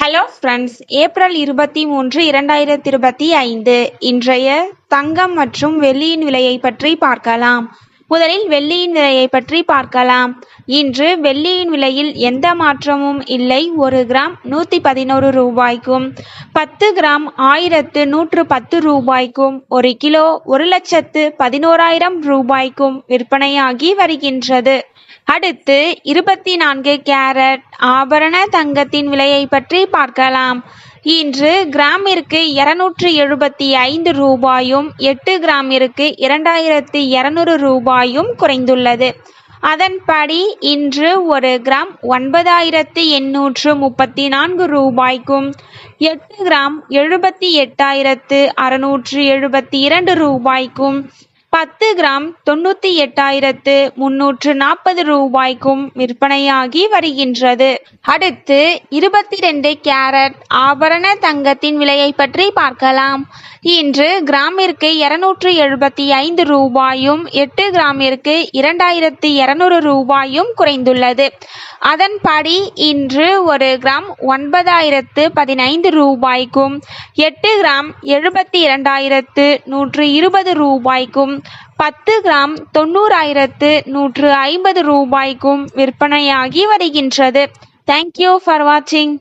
Hello friends April இருபத்தி மூன்று இரண்டாயிரத்தி இருபத்தி ஐந்து. இன்றைய தங்கம் மற்றும் வெள்ளியின் விலையை பற்றி பார்க்கலாம். முதலில் வெள்ளியின் விலையை பற்றி பார்க்கலாம். இன்று வெள்ளியின் விலையில் எந்த மாற்றமும் இல்லை. ஒரு கிராம் நூற்றி பதினோரு ரூபாய்க்கும் பத்து கிராம் ஆயிரத்து நூற்று பத்து ரூபாய்க்கும் ஒரு கிலோ ஒரு லட்சத்து பதினோராயிரம் ரூபாய்க்கும் விற்பனையாகி வருகின்றது. அடுத்து இருபத்தி நான்கு கேரட் ஆபரண தங்கத்தின் விலையை பற்றி பார்க்கலாம். இன்று கிராமிற்கு இருநூற்று எழுபத்தி ஐந்து ரூபாயும் எட்டு கிராமிற்கு இரண்டாயிரத்தி இருநூறு ரூபாயும் குறைந்துள்ளது. அதன்படி இன்று ஒரு கிராம் ஒன்பதாயிரத்து எண்ணூற்று முப்பத்தி நான்கு ரூபாய்க்கும் எட்டு கிராம் எழுபத்தி எட்டாயிரத்து அறுநூற்று எழுபத்தி இரண்டு ரூபாய்க்கும் பத்து கிராம் தொண்ணூற்றி எட்டாயிரத்து முன்னூற்று நாற்பது ரூபாய்க்கும் விற்பனையாகி வருகின்றது. அடுத்து இருபத்தி ரெண்டு கேரட் ஆபரண தங்கத்தின் விலையை பற்றி பார்க்கலாம். இன்று கிராமிற்கு இருநூற்று எழுபத்தி ஐந்து ரூபாயும் எட்டு கிராமிற்கு இரண்டாயிரத்து இருநூறு ரூபாயும் குறைந்துள்ளது. அதன்படி இன்று ஒரு கிராம் ஒன்பதாயிரத்து பதினைந்து ரூபாய்க்கும் எட்டு கிராம் எழுபத்தி இரண்டாயிரத்து நூற்று இருபது ரூபாய்க்கும் பத்து கிராம் தொண்ணூறாயிரத்து நூற்று ஐம்பது ரூபாய்க்கும் விற்பனையாகி வருகின்றது. தேங்க்யூ ஃபார் வாட்சிங்